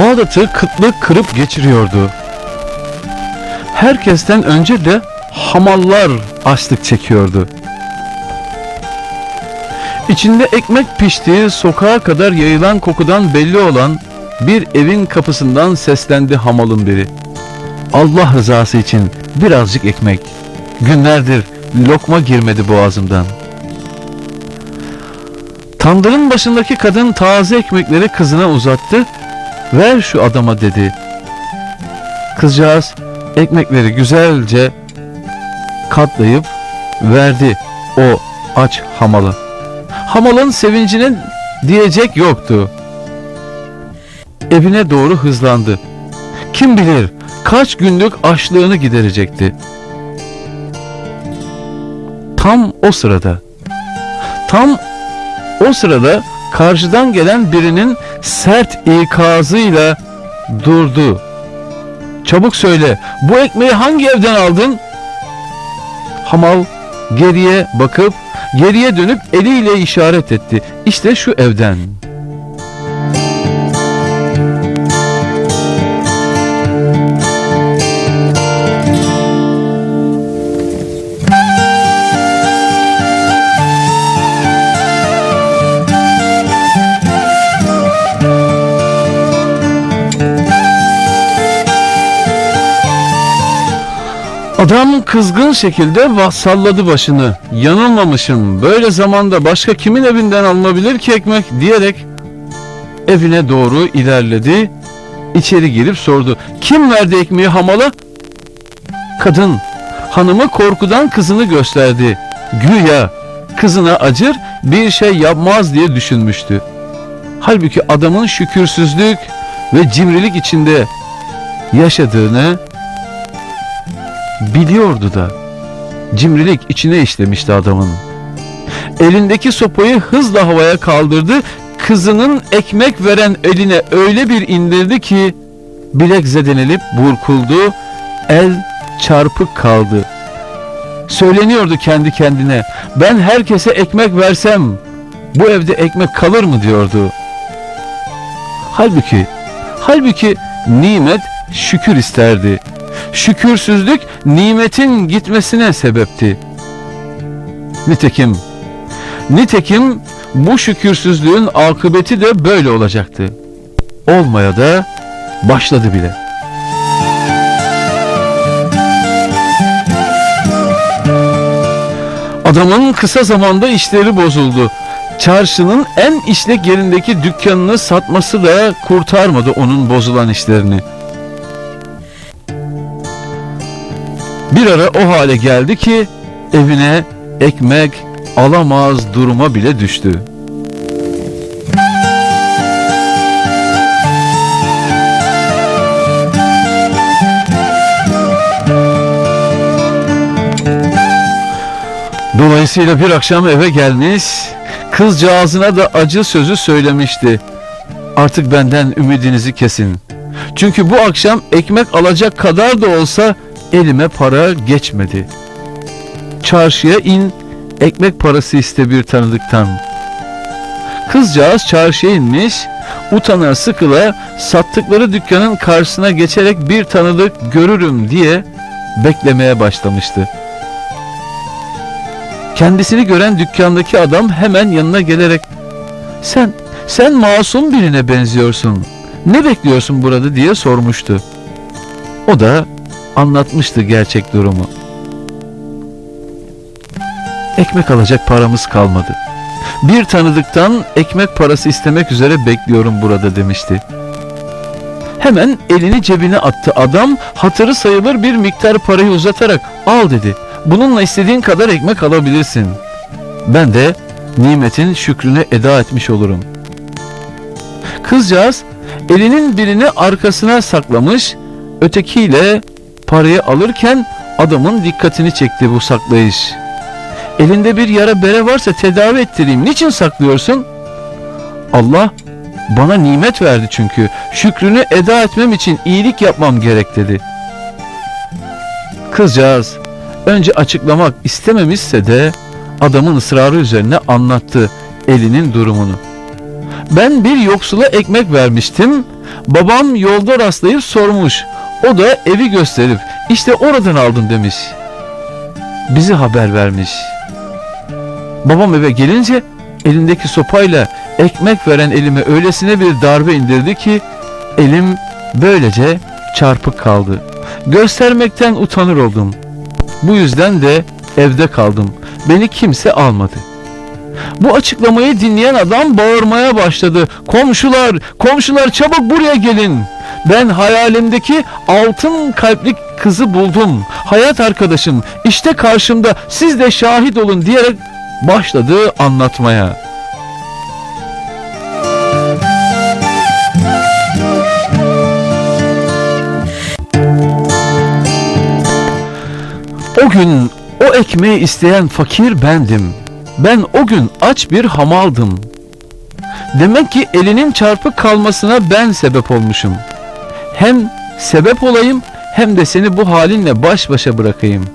Bağdat'ı kıtlık kırıp geçiriyordu. Herkesten önce de hamallar açlık çekiyordu. İçinde ekmek piştiği sokağa kadar yayılan kokudan belli olan bir evin kapısından seslendi hamalın biri. Allah rızası için birazcık ekmek. Günlerdir lokma girmedi boğazımdan. Tandırın başındaki kadın taze ekmekleri kızına uzattı. Ver şu adama dedi. Kızcağız ekmekleri güzelce katlayıp verdi o aç hamalı. Hamalın sevincinin diyecek yoktu. Evine doğru hızlandı. Kim bilir kaç günlük açlığını giderecekti. Tam o sırada tam o sırada karşıdan gelen birinin sert ikazıyla durdu. Çabuk söyle bu ekmeği hangi evden aldın? Hamal geriye bakıp geriye dönüp eliyle işaret etti. İşte şu evden. Adam kızgın şekilde salladı başını. Yanılmamışım. Böyle zamanda başka kimin evinden alınabilir ki ekmek diyerek evine doğru ilerledi. İçeri girip sordu. Kim verdi ekmeği hamala? Kadın hanımı korkudan kızını gösterdi. Güya kızına acır bir şey yapmaz diye düşünmüştü. Halbuki adamın şükürsüzlük ve cimrilik içinde yaşadığını biliyordu da cimrilik içine işlemişti adamın. Elindeki sopayı hızla havaya kaldırdı. Kızının ekmek veren eline öyle bir indirdi ki bilek zedenelip burkuldu. El çarpık kaldı. Söyleniyordu kendi kendine. Ben herkese ekmek versem bu evde ekmek kalır mı diyordu. Halbuki halbuki nimet şükür isterdi. Şükürsüzlük nimetin gitmesine sebepti. Nitekim nitekim bu şükürsüzlüğün akıbeti de böyle olacaktı. Olmaya da başladı bile. Adamın kısa zamanda işleri bozuldu. Çarşının en işlek yerindeki dükkanını satması da kurtarmadı onun bozulan işlerini. Bir ara o hale geldi ki evine ekmek alamaz duruma bile düştü. Dolayısıyla bir akşam eve gelmiş, kızcağızına da acı sözü söylemişti. Artık benden ümidinizi kesin. Çünkü bu akşam ekmek alacak kadar da olsa elime para geçmedi. Çarşıya in, ekmek parası iste bir tanıdıktan. Kızcağız çarşıya inmiş, utana sıkıla sattıkları dükkanın karşısına geçerek bir tanıdık görürüm diye beklemeye başlamıştı. Kendisini gören dükkandaki adam hemen yanına gelerek sen sen masum birine benziyorsun. Ne bekliyorsun burada diye sormuştu. O da anlatmıştı gerçek durumu. Ekmek alacak paramız kalmadı. Bir tanıdıktan ekmek parası istemek üzere bekliyorum burada demişti. Hemen elini cebine attı adam hatırı sayılır bir miktar parayı uzatarak al dedi. Bununla istediğin kadar ekmek alabilirsin. Ben de nimetin şükrünü eda etmiş olurum. Kızcağız elinin birini arkasına saklamış, ötekiyle parayı alırken adamın dikkatini çekti bu saklayış. Elinde bir yara bere varsa tedavi ettireyim. Niçin saklıyorsun? Allah bana nimet verdi çünkü. Şükrünü eda etmem için iyilik yapmam gerek dedi. Kızcağız önce açıklamak istememişse de adamın ısrarı üzerine anlattı elinin durumunu. Ben bir yoksula ekmek vermiştim. Babam yolda rastlayıp sormuş. O da evi gösterip işte oradan aldım demiş. Bizi haber vermiş. Babam eve gelince elindeki sopayla ekmek veren elime öylesine bir darbe indirdi ki elim böylece çarpık kaldı. Göstermekten utanır oldum. Bu yüzden de evde kaldım. Beni kimse almadı. Bu açıklamayı dinleyen adam bağırmaya başladı. Komşular, komşular çabuk buraya gelin. Ben hayalimdeki altın kalpli kızı buldum. Hayat arkadaşım işte karşımda siz de şahit olun diyerek başladı anlatmaya. O gün o ekmeği isteyen fakir bendim. Ben o gün aç bir hamaldım. Demek ki elinin çarpık kalmasına ben sebep olmuşum. Hem sebep olayım hem de seni bu halinle baş başa bırakayım.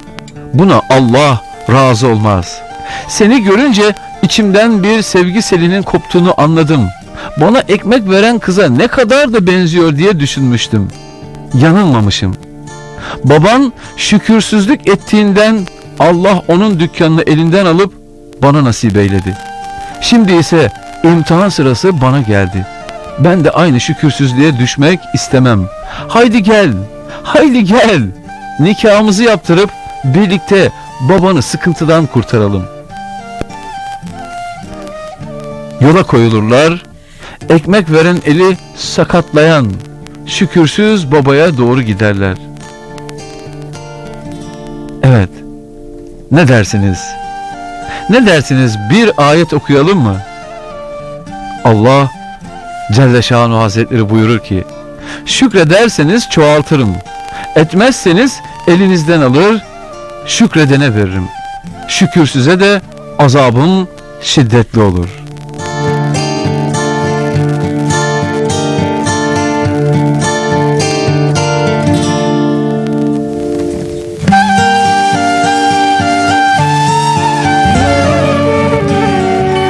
Buna Allah razı olmaz. Seni görünce içimden bir sevgi selinin koptuğunu anladım. Bana ekmek veren kıza ne kadar da benziyor diye düşünmüştüm. Yanılmamışım. Baban şükürsüzlük ettiğinden Allah onun dükkanını elinden alıp bana nasip eyledi. Şimdi ise imtihan sırası bana geldi. Ben de aynı şükürsüzlüğe düşmek istemem. Haydi gel, haydi gel. Nikahımızı yaptırıp birlikte babanı sıkıntıdan kurtaralım. Yola koyulurlar. Ekmek veren eli sakatlayan şükürsüz babaya doğru giderler. Evet. Ne dersiniz? Ne dersiniz? Bir ayet okuyalım mı? Allah Celle Şanu Hazretleri buyurur ki Şükrederseniz çoğaltırım. Etmezseniz elinizden alır, şükredene veririm. Şükürsüze de azabım şiddetli olur.''